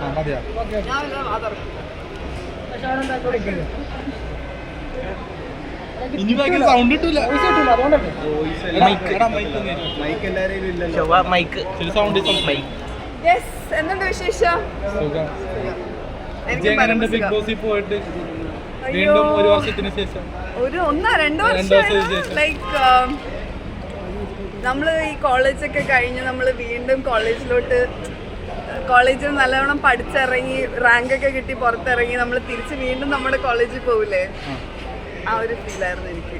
ആ മതിയാ ഇനി സൗണ്ട് കിട്ടൂല. മൈക്ക് എന്തുണ്ട് വിശേഷം? ബിഗ്. ബോസിൽ പോയിട്ട്? വീണ്ടും ഒരു വർഷത്തിന് ശേഷം. ഒരു ഒന്നോ രണ്ടോ രണ്ടോ വർഷം ലൈക്ക് നമ്മൾ ഈ കോളേജൊക്കെ കഴിഞ്ഞ് നമ്മൾ വീണ്ടും കോളേജിലോട്ട് കോളേജിൽ നല്ലവണ്ണം പഠിച്ചിറങ്ങി റാങ്ക് ഒക്കെ കിട്ടി പുറത്തിറങ്ങി നമ്മൾ തിരിച്ച് വീണ്ടും നമ്മുടെ കോളേജിൽ പോവില്ലേ ആ. ഒരു ഫീലായിരുന്നു എനിക്ക്.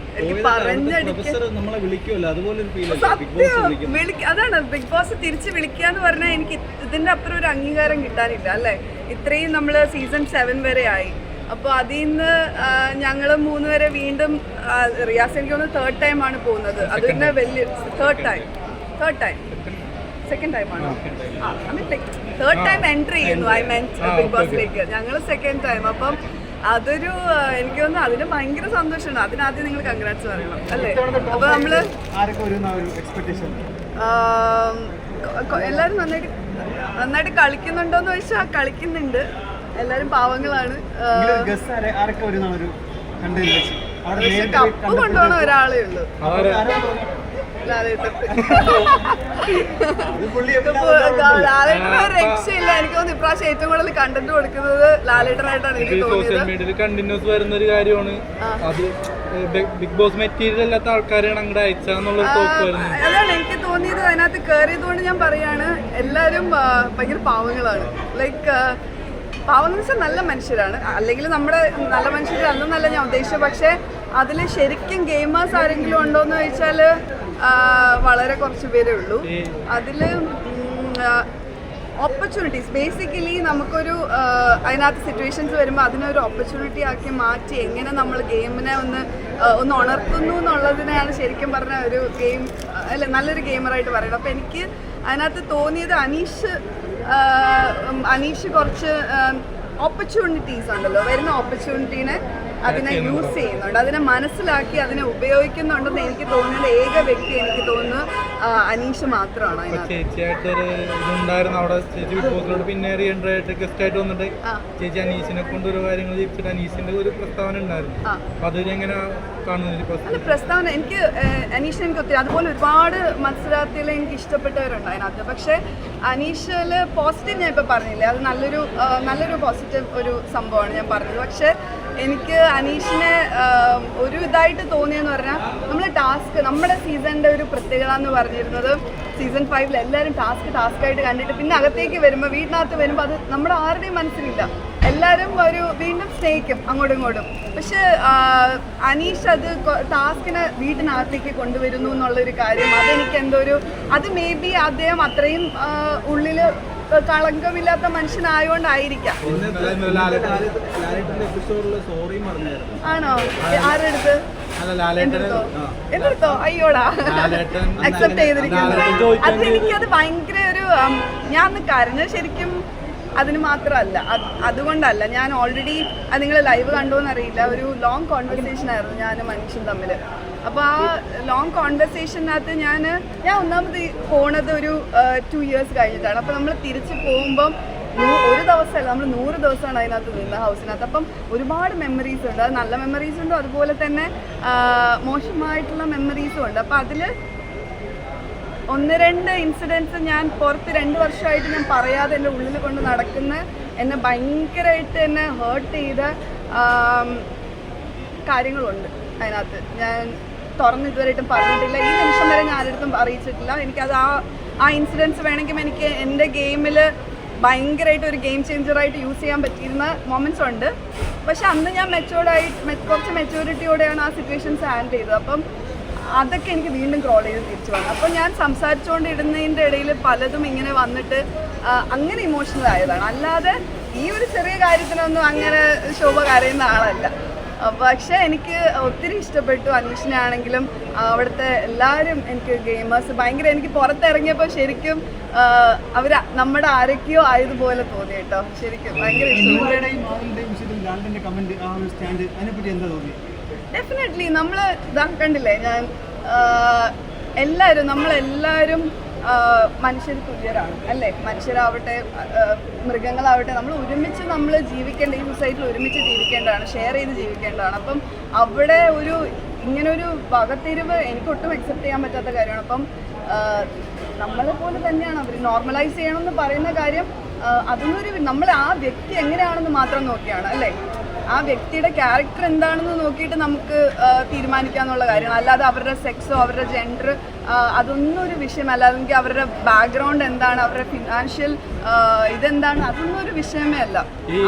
എനിക്ക് അതാണ്. ബിഗ് ബോസ് തിരിച്ച് വിളിക്കാന്ന് പറഞ്ഞാൽ എനിക്ക് ഇതിന്റെ അപ്പുറം ഒരു അംഗീകാരം കിട്ടാനില്ല അല്ലേ? ഇത്രയും നമ്മൾ സീസൺ സെവൻ വരെ ആയി. അപ്പോൾ അതിൽ നിന്ന് ഞങ്ങൾ മൂന്ന് വരെ വീണ്ടും റിയാസ് എനിക്ക് തോന്നുന്നു തേർഡ് ടൈം ആണ് പോകുന്നത്. അത് തന്നെ വലിയ third time third time second time ആണ്? തേർഡ് ടൈം എൻട്രി ചെയ്യുന്നു ഐ മെൻ ബിഗ് ബോസിലേക്ക് ഞങ്ങൾ സെക്കൻഡ് ടൈം അപ്പം അതൊരു എനിക്ക് തോന്നുന്നു അതിന് ഭയങ്കര സന്തോഷമാണ്. അതിനാദ്യം നിങ്ങൾ കൺഗ്രാറ്റ്സ് പറയണം അല്ലേ? അപ്പൊ നമ്മൾ എല്ലാരും നന്നായിട്ട് നന്നായിട്ട് കളിക്കുന്നുണ്ടോന്ന് ചോദിച്ചാൽ കളിക്കുന്നുണ്ട്. എല്ലാരും പാവങ്ങളാണ്. കപ്പ് കൊണ്ടുപോണ ഒരാളേ ഉള്ളൂ. രക്ഷയില്ല. എനിക്ക് തോന്നുന്നു ഇപ്രാവശ്യം ഏറ്റവും കൂടുതൽ കണ്ടന്റ് കൊടുക്കുന്നത് ലാലേട്ടനായിട്ടാണ് എനിക്ക് സോഷ്യൽ തോന്നിയത്. മീഡിയയിൽ കണ്ടിന്യൂസ് വരുന്ന ഒരു കാര്യമാണ് അത് ബിഗ് ബോസ് മെറ്റീരിയൽ അല്ലാത്ത ആൾക്കാരെയാണ് അങ്ങോട്ട് അയച്ചാന്നുള്ളൊരു തോക്ക് അതാണ് എനിക്ക് തോന്നിയത്. അതിനകത്ത് കയറിയത് കൊണ്ട് ഞാൻ പറയാണ് എല്ലാരും ഭയങ്കര പാവങ്ങളാണ്. ലൈക്ക് പാവങ്ങൾ വെച്ചാൽ നല്ല മനുഷ്യരാണ്. അല്ലെങ്കിൽ നമ്മുടെ നല്ല മനുഷ്യരല്ലെന്നല്ല ഞാൻ ഉദ്ദേശിച്ചത്. പക്ഷേ അതിൽ ശരിക്കും ഗെയിമേഴ്സ് ആരെങ്കിലും ഉണ്ടോ എന്ന് ചോദിച്ചാൽ വളരെ കുറച്ച് പേരേ ഉള്ളൂ. അതിൽ ഓപ്പർച്യൂണിറ്റീസ് ബേസിക്കലി നമുക്കൊരു അതിനകത്ത് സിറ്റുവേഷൻസ് വരുമ്പോൾ അതിനൊരു ഓപ്പർച്യൂണിറ്റി ആക്കി മാറ്റി എങ്ങനെ നമ്മൾ ഗെയിമിനെ ഒന്ന് ഒന്ന് ഉണർത്തുന്നു എന്നുള്ളതിനെയാണ് ശരിക്കും പറഞ്ഞ ഒരു ഗെയിം അല്ല നല്ലൊരു ഗെയിമറായിട്ട് പറയുന്നത്. അപ്പോൾ എനിക്ക് അതിനകത്ത് തോന്നിയത് അനീഷ് അനീഷ് കുറച്ച് ഓപ്പർച്യൂണിറ്റീസ് ആണല്ലോ വരുന്ന ഓപ്പർച്യൂണിറ്റീനെ അതിനെ യൂസ് ചെയ്യുന്നുണ്ട്. അതിനെ മനസ്സിലാക്കി അതിനെ ഉപയോഗിക്കുന്നുണ്ടെന്ന് എനിക്ക് തോന്നുന്ന ഏക വ്യക്തി എനിക്ക് തോന്നുന്നു അനീഷ് മാത്രമാണ് പിന്നെ ആയിട്ട് വന്നിട്ട് ചേച്ചി അനീഷിനെ കൊണ്ട് ഒരു കാര്യങ്ങൾ ചെയ്യിച്ചിട്ട് അനീഷിന്റെ ഒരു പ്രസ്താവന ഉണ്ടായിരുന്നു. കാണുന്നത് ഈ പ്രസ്താവന? എനിക്ക് അനീഷ് എനിക്ക് ഒത്തിരി അതുപോലെ ഒരുപാട് മത്സരാർത്ഥികളെ എനിക്ക് ഇഷ്ടപ്പെട്ടവരുണ്ട് അതിനകത്ത്. പക്ഷേ അനീഷിൽ പോസിറ്റീവ് ഞാൻ ഇപ്പൊ പറഞ്ഞില്ലേ? അത് നല്ലൊരു നല്ലൊരു പോസിറ്റീവ് ഒരു സംഭവമാണ് ഞാൻ പറഞ്ഞത്. പക്ഷേ എനിക്ക് അനീഷിനെ ഒരു ഇതായിട്ട് തോന്നിയെന്ന് പറഞ്ഞാൽ നമ്മൾ ടാസ്ക് നമ്മുടെ സീസണിന്റെ ഒരു പ്രത്യേകത എന്ന് പറഞ്ഞിരുന്നത് സീസൺ ഫൈവിൽ എല്ലാവരും ടാസ്ക് ടാസ്ക് ആയിട്ട് കണ്ടിട്ട് പിന്നെ അകത്തേക്ക് വരുമ്പോൾ വീട്ടിനകത്ത് വരുമ്പോൾ അത് നമ്മുടെ ആരുടെയും മനസ്സിലില്ല. എല്ലാവരും ഒരു വീണ്ടും സ്നേഹിക്കും അങ്ങോട്ടും ഇങ്ങോട്ടും. പക്ഷെ അനീഷ് അത് ടാസ്കിനെ വീട്ടിനകത്തേക്ക് കൊണ്ടുവരുന്നു എന്നുള്ളൊരു കാര്യം അതെനിക്ക് എന്തോ ഒരു അത് മേ ബി അദ്ദേഹം അത്രയും ഉള്ളിൽ കളങ്കമില്ലാത്ത മനുഷ്യനായോണ്ടായിരിക്കാം. ആണോ? ആരെടുത്ത്? എന്തെടുത്തോ? അയ്യോടാ. അക്സെപ്റ്റ് ചെയ്തിരിക്കുന്നു. അത് എനിക്കത് ഭയങ്കര ഒരു ഞാൻ അന്ന് കരഞ്ഞ ശരിക്കും അതിന് മാത്രമല്ല. അത് അതുകൊണ്ടല്ല ഞാൻ ഓൾറെഡി അത് നിങ്ങൾ ലൈവ് കണ്ടോന്നറിയില്ല. ഒരു ലോങ് കോൺവെർസേഷൻ ആയിരുന്നു ഞാനും മനുഷ്യൻ തമ്മിൽ അപ്പോൾ ആ ലോങ് കോൺവെർസേഷനകത്ത് ഞാൻ ഞാൻ ഒന്നാമത് പോണത് ഒരു ടു ഇയേഴ്സ് കഴിഞ്ഞിട്ടാണ്. അപ്പോൾ നമ്മൾ തിരിച്ചു പോകുമ്പം ഒരു ദിവസമല്ല നമ്മൾ നൂറ് ദിവസമാണ് അതിനകത്ത് നിന്ന് ഹൗസിനകത്ത്. അപ്പം ഒരുപാട് മെമ്മറീസ് ഉണ്ട്. അത് നല്ല മെമ്മറീസ് ഉണ്ട്. അതുപോലെ തന്നെ മോശമായിട്ടുള്ള മെമ്മറീസും ഉണ്ട്. അപ്പം അതിൽ ഒന്ന് രണ്ട് ഇൻസിഡൻസ് ഞാൻ പുറത്ത് രണ്ട് വർഷമായിട്ട് ഞാൻ പറയാതെ എന്റെ ഉള്ളിൽ കൊണ്ട് നടക്കുന്ന എന്നെ ഭയങ്കരമായിട്ട് എന്നെ ഹേർട്ട് ചെയ്ത കാര്യങ്ങളുണ്ട് അതിനകത്ത്. ഞാൻ തുറന്ന് ഇതുവരെയായിട്ടും പറഞ്ഞിട്ടില്ല. ഈ നിമിഷം വരെ ഞാൻ ആരുടെ അറിയിച്ചിട്ടില്ല. എനിക്കത് ആ ആ ഇൻസിഡൻസ് വേണമെങ്കിൽ എനിക്ക് എന്റെ ഗെയിമിൽ ഭയങ്കരമായിട്ട് ഒരു ഗെയിം ചേഞ്ചറായിട്ട് യൂസ് ചെയ്യാൻ പറ്റിയിരുന്ന മൊമെന്റ്സ് ഉണ്ട്. പക്ഷെ അന്ന് ഞാൻ മെച്ചോർഡായി കുറച്ച് മെച്ചൂരിറ്റിയോടെയാണ് ആ സിറ്റുവേഷൻസ് ഹാൻഡിൽ ചെയ്തത്. അപ്പം അതൊക്കെ എനിക്ക് വീണ്ടും ക്രോൾ ചെയ്ത് തിരിച്ചു വന്നു. അപ്പോൾ ഞാൻ സംസാരിച്ചുകൊണ്ടിരുന്നതിന്റെ ഇടയിൽ പലതും ഇങ്ങനെ വന്നിട്ട് അങ്ങനെ ഇമോഷണൽ ആയതാണ്. അല്ലാതെ ഈ ഒരു ചെറിയ കാര്യത്തിനൊന്നും അങ്ങനെ ശോഭ കരയുന്ന ആളല്ല. പക്ഷേ എനിക്ക് ഒത്തിരി ഇഷ്ടപ്പെട്ടു അനീഷിനാണെങ്കിലും ആണെങ്കിലും അവിടുത്തെ എല്ലാവരും എനിക്ക് ഗെയിമേഴ്സ് ഭയങ്കര എനിക്ക് പുറത്തിറങ്ങിയപ്പോൾ ശരിക്കും അവർ നമ്മുടെ ആരൊക്കെയോ ആയതുപോലെ തോന്നി കേട്ടോ. ശരിക്കും ഭയങ്കര ഡെഫിനറ്റ്ലി നമ്മൾ ഇതാക്കണ്ടില്ലേ ഞാൻ എല്ലാവരും നമ്മളെല്ലാവരും മനുഷ്യർ തുല്യരാണ് അല്ലേ? മനുഷ്യരാവട്ടെ മൃഗങ്ങളാവട്ടെ നമ്മൾ ഒരുമിച്ച് നമ്മൾ ജീവിക്കേണ്ട ഈ സൊസൈറ്റിയിൽ ഒരുമിച്ച് ജീവിക്കേണ്ടതാണ് ഷെയർ ചെയ്ത് ജീവിക്കേണ്ടതാണ്. അപ്പം അവിടെ ഒരു ഇങ്ങനൊരു വകത്തിരിവ് എനിക്കൊട്ടും അക്സെപ്റ്റ് ചെയ്യാൻ പറ്റാത്ത കാര്യമാണ്. അപ്പം നമ്മളെ പോലെ തന്നെയാണ് അവർ നോർമലൈസ് ചെയ്യണമെന്ന് പറയുന്ന കാര്യം അതൊന്നൊരു നമ്മൾ ആ വ്യക്തി എങ്ങനെയാണെന്ന് മാത്രം നോക്കിയാണ് അല്ലേ? ആ വ്യക്തിയുടെ ക്യാരക്ടർ എന്താണെന്ന് നോക്കിയിട്ട് നമുക്ക് തീരുമാനിക്കാന്നുള്ള കാര്യമാണ്. അല്ലാതെ അവരുടെ സെക്സോ അവരുടെ ജെൻഡർ അതൊന്നും ഒരു വിഷയമല്ല. അല്ലെങ്കിൽ അവരുടെ ബാക്ക്ഗ്രൗണ്ട് എന്താണ് അവരുടെ ഫിനാൻഷ്യൽ ഇതെന്താണ് അതൊന്നും ഒരു വിഷയമേ അല്ല.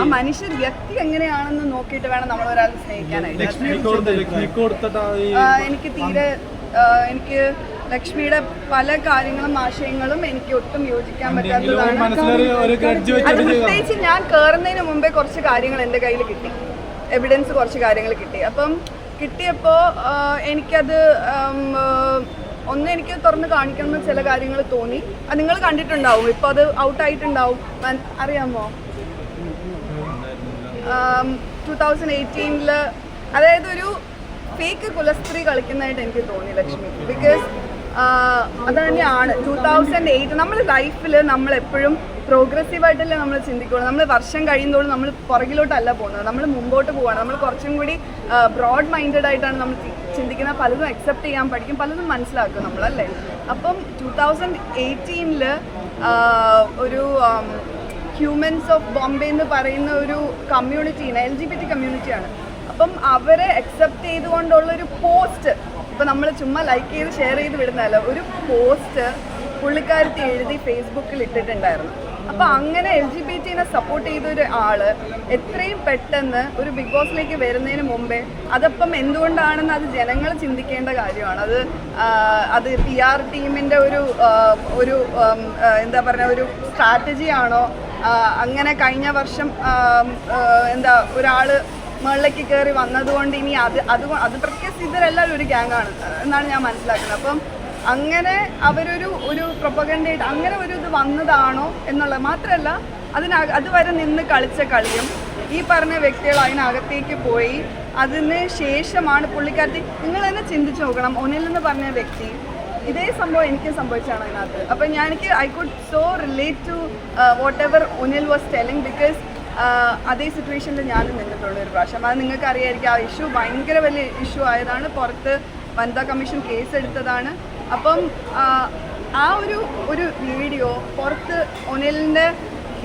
ആ മനുഷ്യർ വ്യക്തി എങ്ങനെയാണെന്ന് നോക്കിയിട്ട് വേണം നമ്മൾ ഒരാളെ സ്നേഹിക്കാനായിട്ട്. എനിക്ക് തീരെ എനിക്ക് ലക്ഷ്മിയുടെ പല കാര്യങ്ങളും ആശയങ്ങളും എനിക്ക് ഒട്ടും യോജിക്കാൻ പറ്റാത്തതാണ്. അത് പ്രത്യേകിച്ച് ഞാൻ കയറുന്നതിന് മുമ്പേ കുറച്ച് കാര്യങ്ങൾ എന്റെ കയ്യിൽ കിട്ടി. എവിഡൻസ് കുറച്ച് കാര്യങ്ങൾ കിട്ടി. അപ്പം കിട്ടിയപ്പോൾ എനിക്കത് ഒന്ന് എനിക്ക് തുറന്ന് കാണിക്കണം ചില കാര്യങ്ങൾ തോന്നി. അത് നിങ്ങൾ കണ്ടിട്ടുണ്ടാവും. ഇപ്പോൾ അത് ഔട്ടായിട്ടുണ്ടാവും അറിയാമോ? ടു തൗസൻഡ് എയ്റ്റീനിൽ അതായത് ഒരു ഫേക്ക് കുലസ്ത്രീ കളിക്കുന്നതായിട്ട് എനിക്ക് തോന്നി ലക്ഷ്മി. ബിക്കോസ് അത് തന്നെയാണ്. ടു തൗസൻഡ് എയ്റ്റ് നമ്മൾ ലൈഫിൽ നമ്മൾ എപ്പോഴും പ്രോഗ്രസീവ് ആയിട്ടല്ലേ നമ്മൾ ചിന്തിക്കുള്ളൂ. നമ്മൾ വർഷം കഴിയുമ്പോഴും നമ്മൾ പുറകിലോട്ടല്ല പോകുന്നത്. നമ്മൾ മുമ്പോട്ട് പോവാണ്. നമ്മൾ കുറച്ചും കൂടി ബ്രോഡ് മൈൻഡഡ് ആയിട്ടാണ് നമ്മൾ ചിന്തിക്കുന്ന പലതും അക്സെപ്റ്റ് ചെയ്യാൻ പഠിക്കും. പലതും മനസ്സിലാക്കും നമ്മളല്ലേ? അപ്പം ടു തൗസൻഡ് എയ്റ്റീനിൽ ഒരു ഹ്യൂമൻസ് ഓഫ് ബോംബെ എന്ന് പറയുന്ന ഒരു കമ്മ്യൂണിറ്റിയാണ് എൽ ജി ബി ടി കമ്മ്യൂണിറ്റിയാണ് അപ്പം അവരെ അക്സെപ്റ്റ് ചെയ്തുകൊണ്ടുള്ള ഒരു പോസ്റ്റ് ഇപ്പം നമ്മൾ ചുമ്മാ ലൈക്ക് ചെയ്ത് ഷെയർ ചെയ്ത് വിടുന്നതല്ല. ഒരു പോസ്റ്റ് പുള്ളിക്കാരത്തി എഴുതി ഫേസ്ബുക്കിൽ ഇട്ടിട്ടുണ്ടായിരുന്നു. അപ്പം അങ്ങനെ എൽ ജി ബി ടിനെ സപ്പോർട്ട് ചെയ്ത ഒരു ആൾ എത്രയും പെട്ടെന്ന് ഒരു ബിഗ് ബോസിലേക്ക് വരുന്നതിന് മുമ്പേ അതപ്പം എന്തുകൊണ്ടാണെന്ന് അത് ജനങ്ങൾ ചിന്തിക്കേണ്ട കാര്യമാണ്. അത് അത് പി ആർ ടീമിന്റെ ഒരു ഒരു എന്താ പറയുക ഒരു സ്ട്രാറ്റജി ആണോ? അങ്ങനെ കഴിഞ്ഞ വർഷം എന്താ ഒരാൾ മുകളിലേക്ക് കയറി വന്നതുകൊണ്ട് ഇനി അത് അത് അത് പ്രത്യേകിച്ച് ഇവരെല്ലാവരും ഒരു ഗ്യാങ്ങാണ് എന്നാണ് ഞാൻ മനസ്സിലാക്കുന്നത്. അപ്പം അങ്ങനെ അവരൊരു ഒരു പ്രൊപ്പഗൻഡായിട്ട് അങ്ങനെ ഒരു ഇത് വന്നതാണോ എന്നുള്ളത് മാത്രമല്ല അതിന അതുവരെ നിന്ന് കളിച്ച കളിയും ഈ പറഞ്ഞ വ്യക്തികൾ അതിനകത്തേക്ക് പോയി. അതിന് ശേഷമാണ് പുള്ളിക്കാരത്തി നിങ്ങൾ തന്നെ ചിന്തിച്ച് നോക്കണം ഒന്നിൽ നിന്ന് പറഞ്ഞ വ്യക്തി ഇതേ സംഭവം എനിക്ക് സംഭവിച്ചാണ് അതിനകത്ത്. അപ്പം ഞാൻ എനിക്ക് I could so relate to whatever Onil was telling because അതേ സിറ്റുവേഷനിൽ ഞാനും നിന്നിട്ടുള്ള ഒരു പ്രാവശ്യം. അത് നിങ്ങൾക്ക് അറിയായിരിക്കും ആ ഇഷ്യൂ ഭയങ്കര വലിയ ഇഷ്യൂ ആയതാണ്. പുറത്ത് വനിതാ കമ്മീഷൻ കേസ് എടുത്തതാണ്. അപ്പം ആ, ഒരു ഒരു വീഡിയോ പുറത്ത് ഒനിലിന്റെ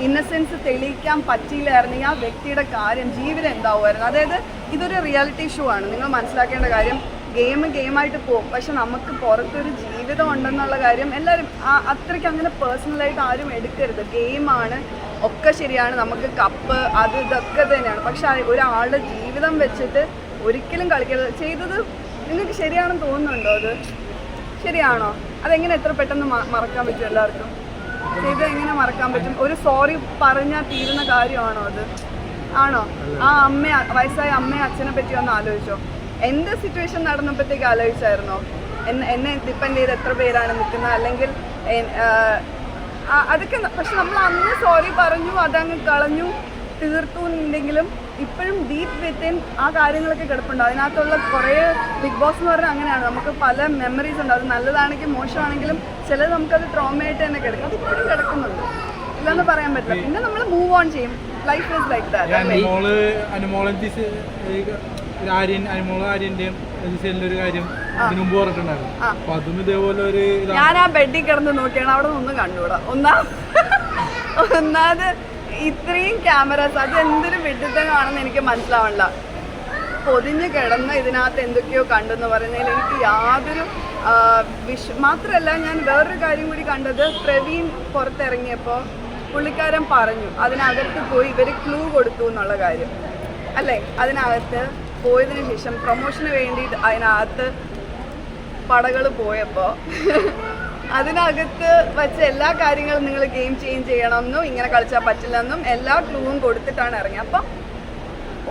ഇന്നസെൻസ് തെളിയിക്കാൻ പറ്റിയില്ലായിരുന്നെങ്കിൽ ആ വ്യക്തിയുടെ കാര്യം ജീവിതം എന്താവുമായിരുന്നു? അതായത് ഇതൊരു റിയാലിറ്റി ഷോ ആണ്. നിങ്ങൾ മനസ്സിലാക്കേണ്ട കാര്യം ഗെയിം ഗെയിമായിട്ട് പോകും. പക്ഷെ നമുക്ക് പുറത്തൊരു ജീവിതം ഉണ്ടെന്നുള്ള കാര്യം എല്ലാവരും അത്രയ്ക്ക് അങ്ങനെ പേഴ്സണലായിട്ട് ആരും എടുക്കരുത്. ഗെയിമാണ് ഒക്കെ ശരിയാണ്. നമുക്ക് കപ്പ് അത് ഇതൊക്കെ തന്നെയാണ്. പക്ഷെ ഒരാളുടെ ജീവിതം വെച്ചിട്ട് ഒരിക്കലും കളിക്കരുത്. ചെയ്തത് നിങ്ങൾക്ക് ശരിയാണെന്ന് തോന്നുന്നുണ്ടോ അത്? ശരിയാണോ? അതെങ്ങനെ എത്ര പെട്ടെന്ന് മറക്കാൻ പറ്റും എല്ലാവർക്കും? ചെയ്ത് എങ്ങനെ മറക്കാൻ പറ്റും? ഒരു സോറി പറഞ്ഞാൽ തീരുന്ന കാര്യമാണോ അത്? ആണോ? ആ അമ്മ വയസ്സായ അമ്മയെ അച്ഛനെ പറ്റി ഒന്ന് ആലോചിച്ചോ. എന്ത് സിറ്റുവേഷൻ നടന്നപ്പോഴത്തേക്ക് ആലോചിച്ചായിരുന്നോ? എന്നെ ഡിപ്പെൻഡ് ചെയ്ത് എത്ര പേരാണ് നിൽക്കുന്നത്? അല്ലെങ്കിൽ അതൊക്കെ പക്ഷെ നമ്മൾ അന്ന് സോറി പറഞ്ഞു അതങ്ങ് കളഞ്ഞു തീർത്തു എന്നുണ്ടെങ്കിലും ഇപ്പോഴും ഡീപ്പ് വിത്തിൻ ആ കാര്യങ്ങളൊക്കെ കിടപ്പുണ്ട്. അതിനകത്തുള്ള കുറേ ബിഗ് ബോസ് എന്ന് പറഞ്ഞാൽ അങ്ങനെയാണ്. നമുക്ക് പല മെമ്മറീസ് ഉണ്ട്. അത് നല്ലതാണെങ്കിലും മോശമാണെങ്കിലും ചിലത് നമുക്കത് ട്രോമയായിട്ട് തന്നെ കിടക്കും. അത് ഇപ്പോഴും കിടക്കുന്നുണ്ട്. ഇല്ലെന്ന് പറയാൻ പറ്റില്ല. പിന്നെ നമ്മൾ മൂവ് ഓൺ ചെയ്യും. ലൈഫ് ഈസ് ലൈക്ക് ദാറ്റ് അല്ലേ? അനുമോൾ അനുമോളൻ ദിസ് ആര്യൻ അനുമോൾ ആര്യന്റെയും ഒരു കാര്യം ഇതിനു മുമ്പ് പറഞ്ഞിട്ടുണ്ടായിരുന്നു. അപ്പൊ അതും ഇതേപോലെ ഒരു ഞാൻ ആ ബെഡിൽ കിടന്ന് നോക്കിയാണ്. അവിടെ ഒന്നും കണ്ടുകൂടാ ഒന്നാ ഒന്നാമത് ഇത്രയും ക്യാമറാസ് അത് എന്തൊരു വിഡിത്തമാണെന്ന് എനിക്ക് മനസ്സിലാവണില്ല. പൊതിഞ്ഞ് കിടന്ന് ഇതിനകത്ത് എന്തൊക്കെയോ കണ്ടെന്ന് പറയുന്നതിൽ എനിക്ക് യാതൊരു വിഷ മാത്രമല്ല ഞാൻ വേറൊരു കാര്യം കൂടി കണ്ടത് പ്രവീൺ പുറത്തിറങ്ങിയപ്പോൾ പുള്ളിക്കാരൻ പറഞ്ഞു അതിനകത്ത് പോയി ഇവർ ക്ലൂ കൊടുത്തു എന്നുള്ള കാര്യം. അല്ലേ? അതിനകത്ത് പോയതിന് ശേഷം പ്രൊമോഷന് വേണ്ടിയിട്ട് അതിനകത്ത് പടകൾ പോയപ്പോൾ അതിനകത്ത് വെച്ച എല്ലാ കാര്യങ്ങളും നിങ്ങൾ ഗെയിം ചേഞ്ച് ചെയ്യണമെന്നും ഇങ്ങനെ കളിച്ചാൽ പറ്റില്ലെന്നും എല്ലാ ക്ലൂവും കൊടുത്തിട്ടാണ് ഇറങ്ങിയത് അപ്പം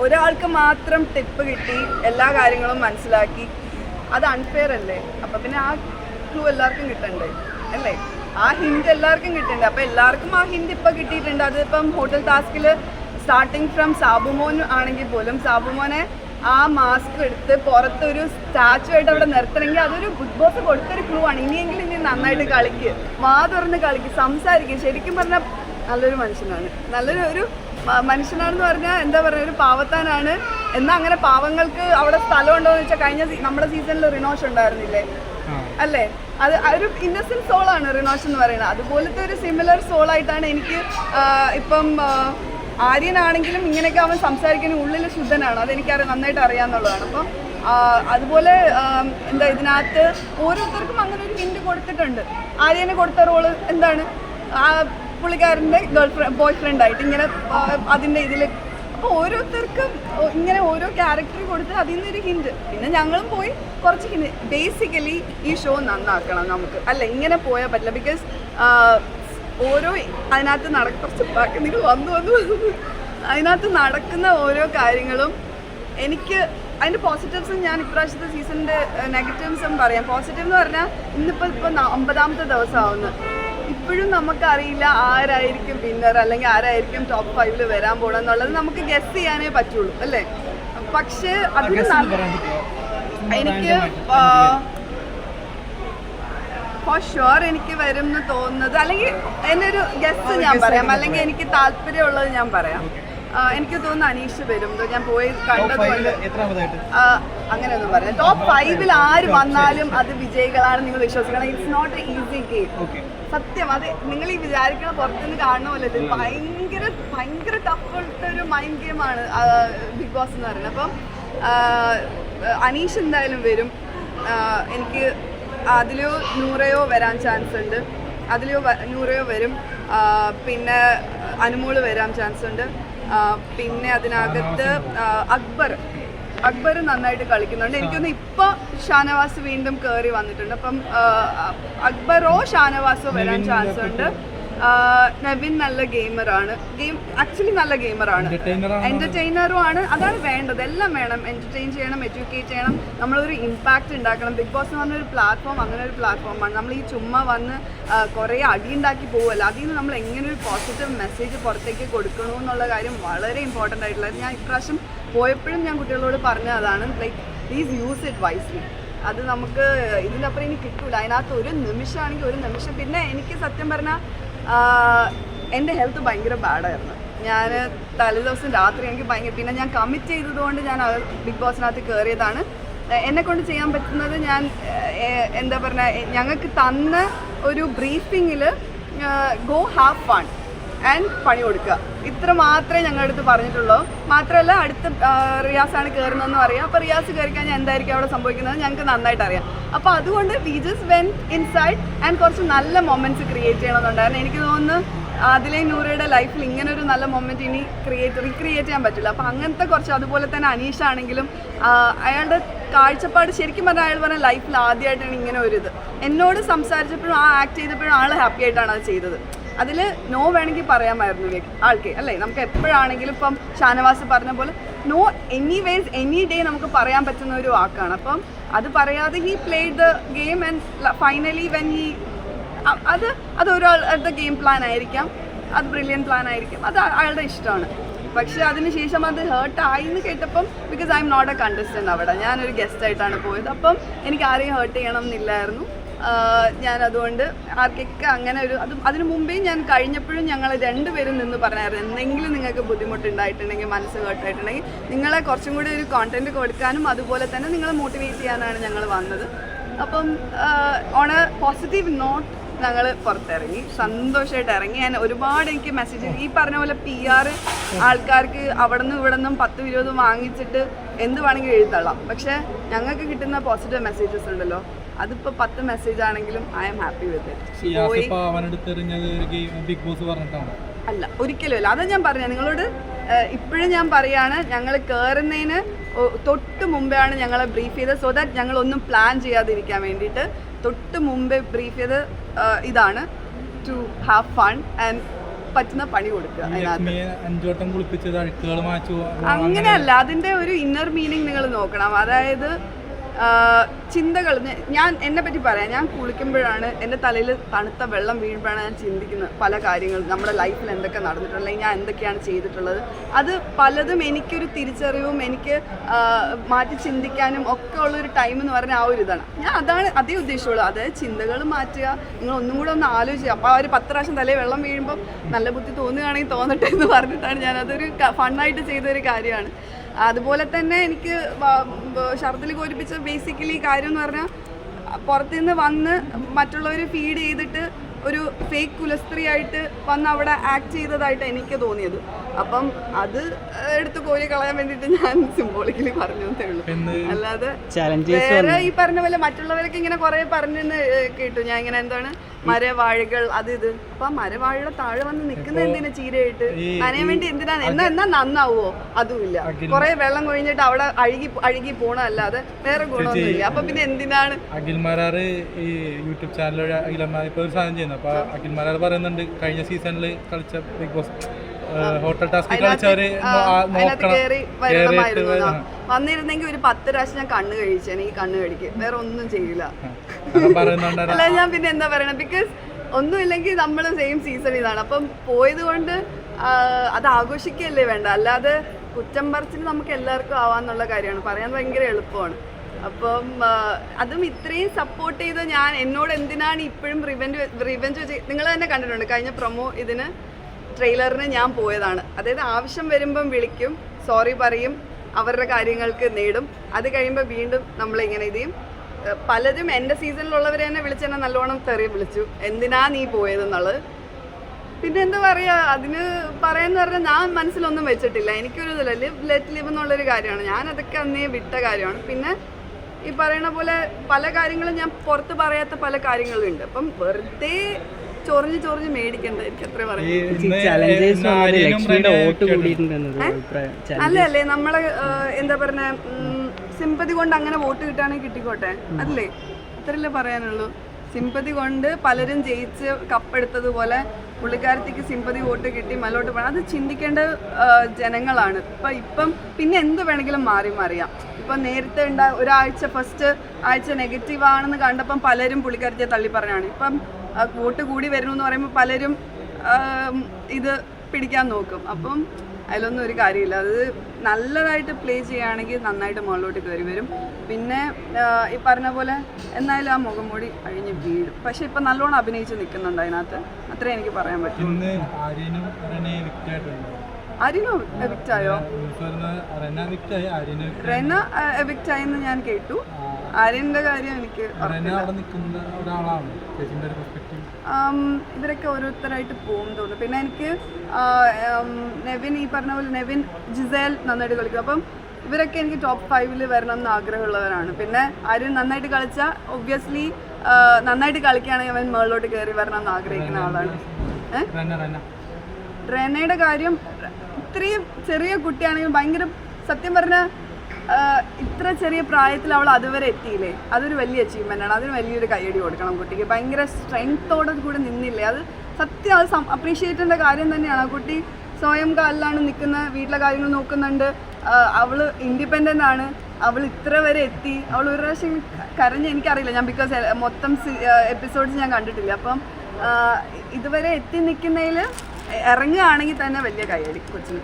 ഒരാൾക്ക് മാത്രം ടിപ്പ് കിട്ടി എല്ലാ കാര്യങ്ങളും മനസ്സിലാക്കി. അത് അൺഫെയർ അല്ലേ? അപ്പം പിന്നെ ആ ക്ലൂ എല്ലാവർക്കും കിട്ടണ്ടേ? അല്ലേ? ആ ഹിന്റ് എല്ലാവർക്കും കിട്ടണ്ടേ? അപ്പം എല്ലാവർക്കും ആ ഹിന്റ് ഇപ്പം കിട്ടിയിട്ടുണ്ട്. അതിപ്പം ഹോട്ടൽ ടാസ്കിൽ സ്റ്റാർട്ടിങ് ഫ്രം സാബുമോൻ ആണെങ്കിൽ പോലും സാബുമോനെ ആ മാസ്ക് എടുത്ത് പുറത്തൊരു സ്റ്റാച്ചു ആയിട്ട് അവിടെ നിർത്തണമെങ്കിൽ അതൊരു ഗുഡ് ബോസ് കൊടുത്തൊരു ക്ലൂ ആണ്. ഇനിയെങ്കിലും ഇനി നന്നായിട്ട് കളിക്ക്. വാ തുറന്ന് കളിക്ക് സംസാരിക്കുക ശരിക്കും പറഞ്ഞാൽ നല്ലൊരു മനുഷ്യനാണ്. നല്ലൊരു ഒരു മനുഷ്യനാണെന്ന് പറഞ്ഞാൽ എന്താ പറയുക ഒരു പാവത്താനാണ്. എന്നാൽ അങ്ങനെ പാവങ്ങൾക്ക് അവിടെ സ്ഥലം ഉണ്ടോ എന്ന് വെച്ചാൽ കഴിഞ്ഞ നമ്മുടെ സീസണിൽ റിനോഷ് ഉണ്ടായിരുന്നില്ലേ? അല്ലേ? അത് ഒരു ഇന്നസെന്റ് സോളാണ് റിനോഷ് എന്ന് പറയുന്നത്. അതുപോലത്തെ ഒരു സിമിലർ സോളായിട്ടാണ് എനിക്ക് ഇപ്പം ആര്യനാണെങ്കിലും ഇങ്ങനെയൊക്കെ അവൻ സംസാരിക്കുന്ന ഉള്ളിൽ ശുദ്ധനാണ്. അതെനിക്കറിയാം നന്നായിട്ട് അറിയാമെന്നുള്ളതാണ് അപ്പം അതുപോലെ എന്താ ഇതിനകത്ത് ഓരോരുത്തർക്കും അങ്ങനെ ഒരു ഹിൻഡ് കൊടുത്തിട്ടുണ്ട്. ആര്യന് കൊടുത്ത റോൾ എന്താണ്? ആ പുള്ളിക്കാരന്റെ ഗേൾ ഫ്രണ്ട് ബോയ് ഫ്രണ്ട് ആയിട്ട് ഇങ്ങനെ അതിന്റെ ഇതിൽ അപ്പോൾ ഓരോരുത്തർക്കും ഇങ്ങനെ ഓരോ ക്യാരക്ടർ കൊടുത്ത് അതിൽ നിന്നൊരു ഹിൻഡ് പിന്നെ ഞങ്ങളും പോയി കുറച്ച് ഹിൻഡ് ബേസിക്കലി ഈ ഷോ നന്നാക്കണം നമുക്ക്. അല്ല ഇങ്ങനെ പോയാൽ പറ്റില്ല. ബിക്കോസ് ഓരോ അതിനകത്ത് നട കുറച്ച് നിങ്ങൾ വന്നു വന്നു. അതിനകത്ത് നടക്കുന്ന ഓരോ കാര്യങ്ങളും എനിക്ക് അതിന്റെ പോസിറ്റീവ്സും ഞാൻ ഇപ്രാവശ്യത്തെ സീസണിന്റെ നെഗറ്റീവ്സും പറയാം. പോസിറ്റീവ് എന്ന് പറഞ്ഞാൽ ഇന്നിപ്പോൾ ഇപ്പോൾ അമ്പതാമത്തെ ദിവസമാവുന്നു. ഇപ്പോഴും നമുക്കറിയില്ല ആരായിരിക്കും വിന്നർ അല്ലെങ്കിൽ ആരായിരിക്കും ടോപ്പ് ഫൈവിൽ വരാൻ പോകണം എന്നുള്ളത് നമുക്ക് ഗസ് ചെയ്യാനേ പറ്റുള്ളൂ അല്ലേ? പക്ഷേ അതിന് എനിക്ക് ഫോർ ഷുവർ എനിക്ക് വരും എന്ന് തോന്നുന്നത്. അല്ലെങ്കിൽ എന്നൊരു ഒരു ഗസ്റ്റ് ഞാൻ പറയാം. അല്ലെങ്കിൽ എനിക്ക് താല്പര്യമുള്ളത് ഞാൻ പറയാം. എനിക്ക് തോന്നുന്നു അനീഷ് വരും. ഞാൻ പോയി കണ്ടതുകൊണ്ട് അങ്ങനെ ഒന്നും പറയാം. ടോപ്പ് ഫൈവിൽ ആര് വന്നാലും അത് വിജയികളാണ് നിങ്ങൾ വിശ്വസിക്കണം. It's not a easy game സത്യം. അത് നിങ്ങൾ ഈ വിചാരിക്കണ പുറത്തുനിന്ന് കാണണ പോലെ ഇത് ഭയങ്കര ഭയങ്കര ടഫുള്ള ഒരു മൈൻഡ് ഗെയിമാണ് ബിഗ് ബോസ് എന്ന് പറയുന്നത്. അപ്പം അനീഷ് എന്തായാലും വരും. എനിക്ക് അതിലോ നൂറയോ വരാൻ ചാൻസ് ഉണ്ട്. അതിലോ വ- നൂറയോ വരും. പിന്നെ അനുമോൾ വരാൻ ചാൻസ് ഉണ്ട്. പിന്നെ അതിനകത്ത് അക്ബർ. അക്ബർ നന്നായിട്ട് കളിക്കുന്നുണ്ട്. എനിക്കൊന്ന് ഇപ്പൊ ഷാനവാസ് വീണ്ടും കയറി വന്നിട്ടുണ്ട്. അപ്പം അക്ബറോ ഷാനവാസോ വരാൻ ചാൻസ് ഉണ്ട്. നവിൻ നല്ല ഗെയിമറാണ്. ഗെയിം ആക്ച്വലി നല്ല ഗെയിമറാണ്? എന്റർടൈനറും ആണ്? അതാണ് വേണ്ടത്. എല്ലാം വേണം. എന്റർടൈൻ ചെയ്യണം എഡ്യൂക്കേറ്റ് ചെയ്യണം. നമ്മളൊരു ഇമ്പാക്റ്റ് ഉണ്ടാക്കണം. ബിഗ് ബോസ് എന്ന് പറഞ്ഞൊരു പ്ലാറ്റ്ഫോം അങ്ങനെ ഒരു പ്ലാറ്റ്ഫോമാണ് നമ്മൾ ഈ ചുമ്മാ വന്ന് കുറേ അടി ഉണ്ടാക്കി പോവല്ല? അതിൽ നിന്ന് നമ്മൾ എങ്ങനെ ഒരു പോസിറ്റീവ് മെസ്സേജ് പുറത്തേക്ക് കൊടുക്കണു എന്നുള്ള കാര്യം വളരെ ഇമ്പോർട്ടന്റ് ആയിട്ടുള്ളത് ഞാൻ ഇപ്രാവശ്യം പോയപ്പോഴും ഞാൻ കുട്ടികളോട് പറഞ്ഞ അതാണ് like please use it wisely അത് നമുക്ക് ഇതിനപ്പുറം ഇനി കിട്ടൂല. അതിനകത്ത് ഒരു നിമിഷമാണെങ്കിൽ ഒരു നിമിഷം. പിന്നെ എനിക്ക് സത്യം പറഞ്ഞാൽ എന്റെ ഹെൽത്ത് ഭയങ്കര ബാഡായിരുന്നു ഞാൻ തലേദിവസം രാത്രി എനിക്ക് ഭയങ്കര പിന്നെ ഞാൻ കമ്മിറ്റ് ചെയ്തതുകൊണ്ട് ഞാൻ ബിഗ് ബോസിനകത്ത് കയറിയതാണ് എന്നെ കൊണ്ട് ചെയ്യാൻ പറ്റുന്നത് ഞാൻ എന്താ പറഞ്ഞ ഞങ്ങൾക്ക് തന്ന ഒരു ബ്രീഫിങ്ങിൽ ഗോ ഹാഫ് ഫൺ ആൻഡ് പണി കൊടുക്കുക. ഇത്ര മാത്രമേ ഞങ്ങളുടെ അടുത്ത് പറഞ്ഞിട്ടുള്ളൂ. മാത്രമല്ല അടുത്ത റിയാസാണ് കയറുന്നതെന്ന് അറിയാം അപ്പോൾ റിയാസ് കയറി കഴിഞ്ഞാൽ എന്തായിരിക്കും അവിടെ സംഭവിക്കുന്നത്? ഞങ്ങൾക്ക് നന്നായിട്ട് അറിയാം. അപ്പോൾ അതുകൊണ്ട് we just went inside and കുറച്ച് നല്ല മൊമെന്റ്സ് ക്രിയേറ്റ് ചെയ്യണമെന്നുണ്ടായിരുന്നു. എനിക്ക് തോന്നുന്നു അതിലെ നൂറയുടെ ലൈഫിൽ ഇങ്ങനെ ഒരു നല്ല മൊമെന്റ് ഇനി ക്രിയേറ്റ് റീക്രിയേറ്റ് ചെയ്യാൻ പറ്റില്ല. അപ്പോൾ അങ്ങനത്തെ കുറച്ച് അതുപോലെ തന്നെ അനീഷ് ആണെങ്കിലും അയാളുടെ കാഴ്ചപ്പാട് ശരിക്കും പറഞ്ഞാൽ അയാൾ പറഞ്ഞ ലൈഫിൽ ആദ്യമായിട്ടാണ് ഇങ്ങനെ ഒരു ഇത്. എന്നോട് സംസാരിച്ചപ്പോഴും ആ ആക്ട് ചെയ്തപ്പോഴും ആൾ ഹാപ്പി ആയിട്ടാണ് അത് ചെയ്തത്. അതിൽ നോ വേണമെങ്കിൽ പറയാമായിരുന്നു ആൾക്ക് അല്ലേ? നമുക്ക് എപ്പോഴാണെങ്കിലും ഇപ്പം ഷാനവാസ് പറഞ്ഞ പോലെ no any ways any day നമുക്ക് പറയാൻ പറ്റുന്ന ഒരു വാക്കാണ്. അപ്പം അത് പറയാതെ he played the game and finally when he അത് അത് ഒരാളുടെ ഗെയിം പ്ലാൻ ആയിരിക്കാം. അത് ബ്രില്യൻ പ്ലാൻ ആയിരിക്കും. അത് അയാളുടെ ഇഷ്ടമാണ്. പക്ഷെ അതിനുശേഷം അത് ഹേർട്ട് ആയി എന്ന് കേട്ടപ്പം because I'm not a contestant അവിടെ ഞാനൊരു ഗസ്റ്റ് ആയിട്ടാണ് പോയത്. അപ്പം എനിക്ക് ആരെയും ഹേർട്ട് ചെയ്യണം എന്നില്ലായിരുന്നു. ഞാൻ അതുകൊണ്ട് ആർക്കൊക്കെ അങ്ങനെ ഒരു അത് അതിനു മുമ്പേ ഞാൻ കഴിഞ്ഞപ്പോഴും ഞങ്ങൾ രണ്ടുപേരും നിന്ന് പറഞ്ഞായിരുന്നു എന്തെങ്കിലും നിങ്ങൾക്ക് ബുദ്ധിമുട്ടുണ്ടായിട്ടുണ്ടെങ്കിൽ മനസ്സ് കേട്ടായിട്ടുണ്ടെങ്കിൽ നിങ്ങളെ കുറച്ചും കൂടി ഒരു കോണ്ടന്റ് കൊടുക്കാനും അതുപോലെ തന്നെ നിങ്ങളെ മോട്ടിവേറ്റ് ചെയ്യാനാണ് ഞങ്ങൾ വന്നത്. അപ്പം ഓൺ എ പോസിറ്റീവ് നോട്ട് ഞങ്ങൾ പുറത്തിറങ്ങി. സന്തോഷമായിട്ട് ഇറങ്ങി. ഞാൻ ഒരുപാട് എനിക്ക് മെസ്സേജ് ഈ പറഞ്ഞ പോലെ പി ആർ ആൾക്കാർക്ക് അവിടെ നിന്നും ഇവിടെ നിന്നും പത്തും ഇരുപതും വാങ്ങിച്ചിട്ട് എന്ത് വേണമെങ്കിലും എഴുതള്ളാം പക്ഷേ ഞങ്ങൾക്ക് കിട്ടുന്ന പോസിറ്റീവ് മെസ്സേജസ് ഉണ്ടല്ലോ. അതിപ്പോൾ പത്ത് മെസ്സേജ് ആണെങ്കിലും I am happy with Bigg Boss പറഞ്ഞിട്ടാണ്? അല്ല ഒരിക്കലും അല്ല. അതാ ഞാൻ പറഞ്ഞത് നിങ്ങളോട് ഇപ്പോഴും ഞാൻ പറയാണ് ഞങ്ങൾ കയറുന്നതിന് തൊട്ട് മുമ്പെയാണ് ഞങ്ങളെ ബ്രീഫ് ചെയ്തത്. സോ ദാറ്റ് ഞങ്ങൾ ഒന്നും പ്ലാൻ ചെയ്യാതിരിക്കാൻ വേണ്ടിയിട്ട് തൊട്ട് മുമ്പേ ബ്രീഫ് ചെയ്ത് ഇതാണ് ടു ഹാവ് ഫൺ ആൻഡ് പറ്റുന്ന പണി കൊടുക്കുക അതിനകത്ത്. അങ്ങനെയല്ല അതിന്റെ ഒരു ഇന്നർ മീനിങ് നിങ്ങൾ നോക്കണം. അതായത് ചിന്തകൾ ഞാൻ എന്നെ പറ്റി പറയാം. ഞാൻ കുളിക്കുമ്പോഴാണ് എന്റെ തലയിൽ തണുത്ത വെള്ളം വീഴുമ്പോഴാണ് ഞാൻ ചിന്തിക്കുന്നത് പല കാര്യങ്ങളും നമ്മുടെ ലൈഫിൽ എന്തൊക്കെ നടന്നിട്ടുള്ളത് ഞാൻ എന്തൊക്കെയാണ് ചെയ്തിട്ടുള്ളത്. അത് പലതും എനിക്കൊരു തിരിച്ചറിവും എനിക്ക് മാറ്റി ചിന്തിക്കാനും ഒക്കെ ഉള്ളൊരു ടൈം എന്ന് പറഞ്ഞാൽ ആ ഒരു ഇതാണ്. ഞാൻ അതാണ് അതേ ഉദ്ദേശമുള്ളൂ അതായത് ചിന്തകൾ മാറ്റുക നിങ്ങൾ ഒന്നും കൂടെ ഒന്ന് ആലോചിക്കുക അപ്പോൾ ആ ഒരു പത്ത് പ്രാവശ്യം തലയിൽ വെള്ളം വീഴുമ്പോൾ നല്ല ബുദ്ധി തോന്നുകയാണെങ്കിൽ തോന്നട്ടെ എന്ന് പറഞ്ഞിട്ടാണ് ഞാൻ അതൊരു ഫണ്ണായിട്ട് ചെയ്തൊരു കാര്യമാണ്. അതുപോലെ തന്നെ എനിക്ക് ഷർദിൽ കോരിപ്പിച്ച ബേസിക്കലി കാര്യം എന്ന് പറഞ്ഞാൽ പുറത്തു നിന്ന് വന്ന് മറ്റുള്ളവർ ഫീഡ് ചെയ്തിട്ട് ഒരു ഫേക്ക് കുലസ്ത്രീ ആയിട്ട് വന്ന് അവിടെ ആക്ട് ചെയ്തതായിട്ട് എനിക്ക് തോന്നിയത്. അപ്പം അത് എടുത്ത് കോരി കളയാൻ വേണ്ടിയിട്ട് ഞാൻ സിംബോളിക്കലി പറഞ്ഞു ഉള്ളൂ. അല്ലാതെ വേറെ ഈ പറഞ്ഞ പോലെ മറ്റുള്ളവരൊക്കെ ഇങ്ങനെ കുറെ പറഞ്ഞെന്ന് ഏഹ്, കേട്ടു. ഞാൻ ഇങ്ങനെ എന്താണ് മരവാഴകൾ അത് ഇത്. അപ്പൊ ആ മരവാഴയുടെ താഴെ വന്ന് നിൽക്കുന്ന എന്തിനാ ചീരയായിട്ട് നനയാൻ വേണ്ടി എന്തിനാണ് എന്നാ എന്നാ നന്നാവോ? അതുമില്ല. കുറെ വെള്ളം കൊഴിഞ്ഞിട്ട് അവിടെ അഴുകി അഴുകി പോണല്ലാതെ വേറെ ഗുണമൊന്നുമില്ല. അപ്പൊ പിന്നെ എന്തിനാണ്? അഖിൽ മരാറ് ഈ യൂട്യൂബ് ചാനലിലൂടെ അഖിലന്മാർ ഇപ്പൊ ഒരു സാധനം ചെയ്യുന്നു. അപ്പൊ അഖിൽ മരാർ പറയുന്നുണ്ട് കഴിഞ്ഞ സീസണിൽ കളിച്ച ബിഗ് ബോസ് ഹോട്ടൽ. വന്നിരുന്നെങ്കിൽ ഒരു പത്ത് പ്രാവശ്യം ഞാൻ കണ്ണ് കഴിച്ചു. എനിക്ക് കണ്ണ് കഴിക്ക്. വേറെ ഒന്നും ചെയ്യില്ല അല്ല ഞാൻ പിന്നെ എന്താ പറയണേ? ബിക്കോസ് ഒന്നുമില്ലെങ്കിൽ നമ്മൾ സെയിം സീസൺ ഇതാണ്. അപ്പം പോയത് കൊണ്ട് അത് ആഘോഷിക്കുകയല്ലേ വേണ്ട. അല്ലാതെ കുറ്റം പറച്ചിന് നമുക്ക് എല്ലാവർക്കും ആവാന്നുള്ള കാര്യമാണ്. പറയാൻ ഭയങ്കര എളുപ്പമാണ്. അപ്പം അതും ഇത്രയും സപ്പോർട്ട് ചെയ്ത് ഞാൻ എന്നോട് എന്തിനാണ് ഇപ്പോഴും റിവെഞ്ച് റിവെഞ്ച് നിങ്ങൾ തന്നെ കണ്ടിട്ടുണ്ട്. കഴിഞ്ഞ പ്രൊമോ ഇതിന് ട്രെയിലറിന് ഞാൻ പോയതാണ്. അതായത് ആവശ്യം വരുമ്പം വിളിക്കും സോറി പറയും അവരുടെ കാര്യങ്ങൾക്ക് നേടും. അത് കഴിയുമ്പോൾ വീണ്ടും നമ്മളിങ്ങനെ ഇത് ചെയ്യും. പലരും എന്റെ സീസണിലുള്ളവരെ തന്നെ വിളിച്ച് തന്നെ നല്ലോണം തെറി വിളിച്ചു. എന്തിനാ നീ പോയതെന്നുള്ളത്. പിന്നെ എന്താ പറയുക അതിന് പറയാന്ന് പറഞ്ഞാൽ ഞാൻ മനസ്സിലൊന്നും വെച്ചിട്ടില്ല. എനിക്കൊരു ഇതില്ല ലിവ് ലെറ്റ് ലിവ് എന്നുള്ളൊരു കാര്യമാണ്. ഞാൻ അതൊക്കെ അന്നേ വിട്ട കാര്യമാണ്. പിന്നെ ഈ പറയണ പോലെ പല കാര്യങ്ങളും ഞാൻ പുറത്ത് പറയാത്ത പല കാര്യങ്ങളും ഉണ്ട് അപ്പം വെറുതെ ചൊറിഞ്ഞ് ചൊറിഞ്ഞ് മേടിക്കണ്ട എനിക്ക് അത്രേ പറയാം അല്ലേ അല്ലേ നമ്മളെ എന്താ പറഞ്ഞ സിമ്പതി കൊണ്ട് അങ്ങനെ വോട്ട് കിട്ടുകയാണെങ്കിൽ കിട്ടിക്കോട്ടെ? അല്ലേ അത്രല്ലേ പറയാനുള്ളൂ. സിമ്പതി കൊണ്ട് പലരും ജയിച്ച് കപ്പെടുത്തതുപോലെ പുള്ളിക്കാരത്തേക്ക് സിമ്പതി വോട്ട് കിട്ടി മലോട്ട് പോകണം അത് ചിന്തിക്കേണ്ട ജനങ്ങളാണ്. ഇപ്പം ഇപ്പം പിന്നെ എന്ത് വേണമെങ്കിലും മാറി മാറിയാം. ഇപ്പം നേരത്തെ ഉണ്ടാ ഒരാഴ്ച ഫസ്റ്റ് ആഴ്ച നെഗറ്റീവ് ആണെന്ന് കണ്ടപ്പം പലരും പുള്ളിക്കാരത്തെ തള്ളി പറഞ്ഞാണ്. ഇപ്പം വോട്ട് കൂടി വരണമെന്ന് എന്ന് പറയുമ്പോൾ പലരും ഇത് പിടിക്കാൻ നോക്കും. അപ്പം അതിലൊന്നും ഒരു കാര്യമില്ല. അത് നല്ലതായിട്ട് പ്ലേ ചെയ്യുകയാണെങ്കിൽ നന്നായിട്ട് മുകളിലോട്ട് കയറി വരും. പിന്നെ ഈ പറഞ്ഞ പോലെ എന്നാലും ആ മുഖം മൂടി അഴിഞ്ഞ് വീഴും. പക്ഷെ ഇപ്പം നല്ലോണം അഭിനയിച്ച് നിൽക്കുന്നുണ്ട് അതിനകത്ത്. അത്രേ എനിക്ക് പറയാൻ പറ്റും. അരിനോ എവിക്റ്റായോ റെനെ വിക്റ്റായിട്ടുണ്ട് ആര്യനോ എവിക്റ്റ് ആയോ? ന്യൂസ് വരുന്നത് റെന വിക്റ്റായി ആര്യന് റെന എവിക്റ്റ് ആയെന്ന് ഞാൻ കേട്ടു. അരിന്റെ കാര്യം എനിക്ക് ഇവരൊക്കെ ഓരോരുത്തരായിട്ട് പോകും തോന്നുന്നു. പിന്നെ എനിക്ക് നെവിൻ ഈ പറഞ്ഞ പോലെ നെവിൻ ജിസേൽ നന്നായിട്ട് കളിക്കും. അപ്പം ഇവരൊക്കെ എനിക്ക് ടോപ്പ് ഫൈവിൽ വരണം എന്ന് ആഗ്രഹമുള്ളവരാണ്. പിന്നെ ആരും നന്നായിട്ട് കളിച്ചാൽ ഒബ്വിയസ്ലി നന്നായിട്ട് കളിക്കുകയാണെങ്കിൽ അവൻ മുകളിലോട്ട് കയറി വരണം എന്ന് ആഗ്രഹിക്കുന്ന ആളാണ്. റെനയുടെ കാര്യം ഇത്രയും ചെറിയ കുട്ടിയാണെങ്കിൽ ഭയങ്കര സത്യം പറഞ്ഞാൽ ഇത്ര ചെറിയ പ്രായത്തിൽ അവൾ അതുവരെ എത്തിയില്ലേ? അതൊരു വലിയ അച്ചീവ്മെന്റ് ആണ്. അതിന് വലിയൊരു കൈയടി കൊടുക്കണം കുട്ടിക്ക്. ഭയങ്കര സ്ട്രെങ്ത്തോടെ കൂടെ നിന്നില്ലേ? അത് സത്യം അത് അപ്രീഷിയേറ്റ് ചെയ്യേണ്ട കാര്യം തന്നെയാണ്. ആ കുട്ടി സ്വയം കാലിലാണ് നിൽക്കുന്ന വീട്ടിലെ കാര്യങ്ങൾ നോക്കുന്നുണ്ട്. അവൾ ഇൻഡിപെൻഡന്റ് ആണ്. അവൾ ഇത്ര വരെ എത്തി. അവൾ ഒരു പ്രാവശ്യം കരഞ്ഞ് എനിക്കറിയില്ല. ഞാൻ ബിക്കോസ് മൊത്തം എപ്പിസോഡ്സ് ഞാൻ കണ്ടിട്ടില്ല. അപ്പം ഇതുവരെ എത്തി നിൽക്കുന്നതിൽ ഇറങ്ങുകയാണെങ്കിൽ തന്നെ വലിയ കൈയടി കൊച്ചിന്.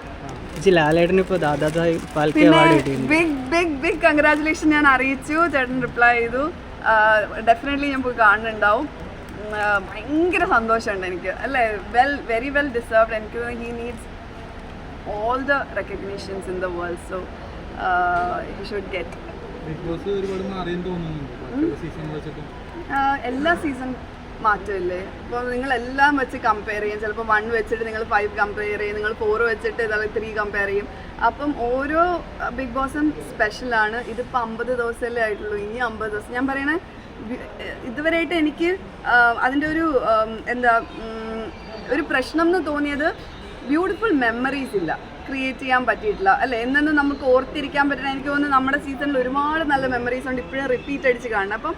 ചേച്ചി ലാലേട്ടന് ഇപ്പൊ Dadasaheb Phalke award big big big congratulation ഞാൻ അറിയിച്ചു. ചേട്ടൻ റിപ്ലൈ ചെയ്തു. ഡെഫിനറ്റ്ലി ഞാൻ പോയി കാണുന്നുണ്ടാവും. ഭയങ്കര സന്തോഷമുണ്ട് എനിക്ക്. അല്ലേ? വെൽ വെരി വെൽ ഡിസേർവ്ഡ് എനിക്ക് he needs all the recognitions in the world so he should get എല്ലാ സീസൺ മാറ്റമില്ലേ? അപ്പോൾ നിങ്ങൾ എല്ലാം വെച്ച് കമ്പയർ ചെയ്യും. ചിലപ്പോൾ വൺ വെച്ചിട്ട് നിങ്ങൾ ഫൈവ് കമ്പയർ ചെയ്യും. നിങ്ങൾ ഫോർ വെച്ചിട്ട് ഇതായി ത്രീ കമ്പയർ ചെയ്യും. അപ്പം ഓരോ ബിഗ് ബോസും സ്പെഷ്യലാണ് ഇതിപ്പോൾ അമ്പത് ദിവസമല്ലേ ആയിട്ടുള്ളൂ. ഇനി അമ്പത് ദിവസം. ഞാൻ പറയണേ ഇതുവരെയായിട്ട് എനിക്ക് അതിന്റെ ഒരു എന്താ ഒരു പ്രശ്നം എന്ന് തോന്നിയത് ബ്യൂട്ടിഫുൾ മെമ്മറീസ് ഇല്ല. ക്രിയേറ്റ് ചെയ്യാൻ പറ്റിയിട്ടില്ല. അല്ലേ? എന്നും നമുക്ക് ഓർത്തിരിക്കാൻ പറ്റുന്ന എനിക്ക് തോന്നുന്നു നമ്മുടെ സീസണിൽ ഒരുപാട് നല്ല മെമ്മറീസ് ഉണ്ട്. ഇപ്പോഴും റിപ്പീറ്റ് അടിച്ച് കാണണം അപ്പം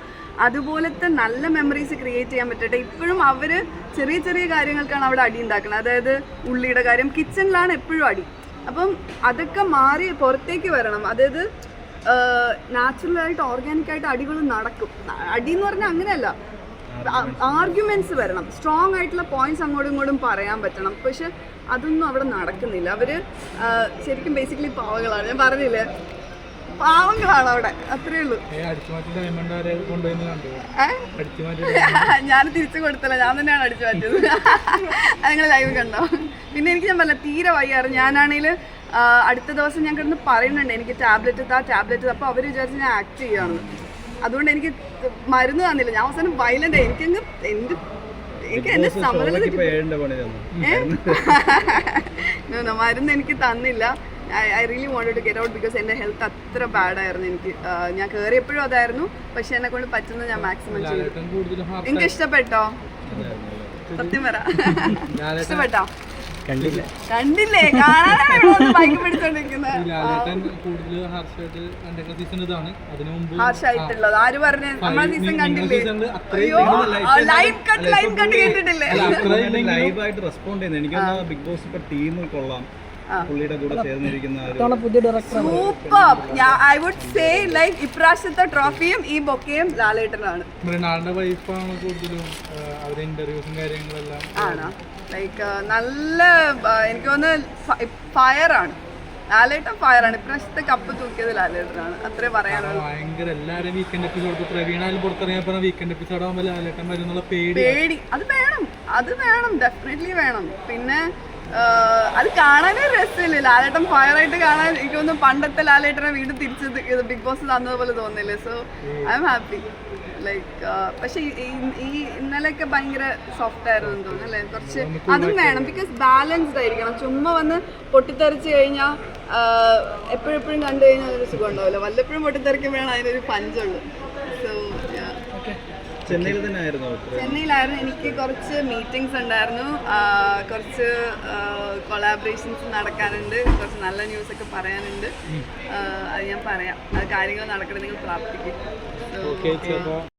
അതുപോലത്തെ നല്ല മെമ്മറീസ് ക്രിയേറ്റ് ചെയ്യാൻ പറ്റട്ടെ. ഇപ്പോഴും അവർ ചെറിയ ചെറിയ കാര്യങ്ങൾക്കാണ് അവിടെ അടി ഉണ്ടാക്കുന്നത്. അതായത് ഉള്ളിയുടെ കാര്യം കിച്ചണിലാണ് എപ്പോഴും അടി. അപ്പം അതൊക്കെ മാറി പുറത്തേക്ക് വരണം. അതായത് നാച്ചുറലായിട്ട് ഓർഗാനിക്കായിട്ട് അടികൾ നടക്കും. അടി എന്ന് പറഞ്ഞാൽ അങ്ങനെയല്ല. ആർഗ്യുമെന്റ്സ് വരണം. സ്ട്രോങ് ആയിട്ടുള്ള പോയിന്റ്സ് അങ്ങോട്ടും ഇങ്ങോട്ടും പറയാൻ പറ്റണം. പക്ഷെ അതൊന്നും അവിടെ നടക്കുന്നില്ല. അവർ ശരിക്കും ബേസിക്കലി പാവങ്ങളാണ്. ഞാൻ പറഞ്ഞില്ലേ? പാവങ്ങളാണ് അവിടെ. അത്രേ ഉള്ളൂ. ഞാൻ തിരിച്ചു കൊടുത്തല്ല. ഞാൻ തന്നെയാണ് അടിച്ചു മാറ്റിയത് നിങ്ങൾ ലൈവ് കണ്ടോ? പിന്നെ എനിക്ക് ഞാൻ പറഞ്ഞ തീരെ വയ്യാറ് ഞാനാണെങ്കിൽ അടുത്ത ദിവസം ഞാൻ കിടന്ന് പറയുന്നുണ്ട്. എനിക്ക് ടാബ്ലറ്റ് താ ടാബ്ലറ്റ് അപ്പോൾ അവർ വിചാരിച്ച് ഞാൻ ആക്ട് ചെയ്യുകയാണെന്ന് അതുകൊണ്ട് എനിക്ക് മരുന്ന് തന്നില്ല. ഞാൻ അവസാനം വയലന്റ് എനിക്കങ്ങ് എന്ത് എനിക്ക് എന്റെ സമരം മരുന്ന്. എനിക്ക് തന്നില്ല. I really want to get out because എന്റെ ഹെൽത്ത് അത്ര ബാഡ് ആയിരുന്നു എനിക്ക്. ഞാൻ കയറിയപ്പോഴും അതായിരുന്നു. പക്ഷെ എന്നെ കൊണ്ട് പറ്റുന്നത് ഞാൻ മാക്സിമം ചെയ്തു. എനിക്ക് നിങ്ങൾക്ക് ഇഷ്ടപ്പെട്ടോ? സത്യം പറ. ഇഷ്ടപ്പെട്ടോ? കണ്ടില്ല? കണ്ടില്ലേ? ഹാർഷായിട്ടുള്ളത് ആര് പറഞ്ഞു നമ്മളെ സീസൺ കണ്ടില്ലേ? അയ്യോ ലൈവ് കട്ട് ലൈവ് കട്ട് കേട്ടിട്ടില്ലേ ലൈവായിട്ട് റെസ്പോണ്ട് ചെയ്യുന്നത് എനിക്ക് ബിഗ് ബോസ് ഇപ്പൊ ടീം കൊള്ളാം. Super I would say like ഇപ്രാവശ്യത്തെ ട്രോഫിയും ഈ ബൊക്കയും ലാലേട്ടനാണ്. വൈഫാണ് കൂടുതലും അവരുടെ ഇന്റർവ്യൂസും കാര്യങ്ങളെല്ലാം ആണോ? ലൈക്ക് നല്ല ആ, എനിക്ക് തോന്നുന്നു ഫയറാണ്. ലാലേട്ടം ലാലേട്ടൻ ആണ് ഇപ്രാവശ്യത്തെ കപ്പ് തൂക്കിയത് ലാലേട്ടനാണ്. അത്രേ പറയാനുള്ളൂ. ഭയങ്കര. എല്ലാവരും വീക്കെൻഡ് എപ്പിസോഡ് പ്രവീണായാലും പുറത്തിറങ്ങിയപ്പോൾ വീക്കെൻഡ് എപ്പിസോഡ് ആകുമ്പോൾ ലാലേട്ടൻ വരുന്നുള്ള പേടി. പേടി. അത് വേണം. അത് വേണം. ഡെഫിനറ്റ്ലി വേണം. പിന്നെ അത് കാണാനേ രസമില്ല. ലാലേട്ടൻ ഫയറായിട്ട് കാണാൻ എനിക്ക് തോന്നുന്നു പണ്ടത്തെ ലാലേട്ടനെ വീണ്ടും തിരിച്ചത് ബിഗ് ബോസ് തന്നതുപോലെ തോന്നില്ലേ? So I'm happy like പക്ഷെ ഈ- ഇന്നലെയൊക്കെ ഭയങ്കര സോഫ്റ്റ് ആയിരുന്നു തോന്നുന്നു അല്ലേ? കുറച്ച് അതും വേണം ബിക്കോസ് ബാലൻസ്ഡ് ആയിരിക്കണം. ചുമ്മാ വന്ന് പൊട്ടിത്തെറിച്ച് കഴിഞ്ഞാൽ എപ്പോഴെപ്പോഴും കണ്ടു കഴിഞ്ഞാൽ അതൊരു സുഖം ഉണ്ടാവില്ല. വല്ലപ്പോഴും പൊട്ടിത്തെറിക്കുമ്പോഴാണ് അതിനൊരു പഞ്ചുള്ളൂ സോ ചെന്നൈയിലായിരുന്നു. എനിക്ക് കുറച്ച് മീറ്റിംഗ്സ് ഉണ്ടായിരുന്നു. കുറച്ച് കൊളാബറേഷൻസ് നടക്കാനുണ്ട്. കുറച്ച് നല്ല ന്യൂസ് ഒക്കെ പറയാനുണ്ട്. അത് ഞാൻ പറയാം. കാര്യങ്ങൾ നടക്കണമെങ്കിൽ നിങ്ങൾ പ്രാർത്ഥിക്കും. Okay, okay.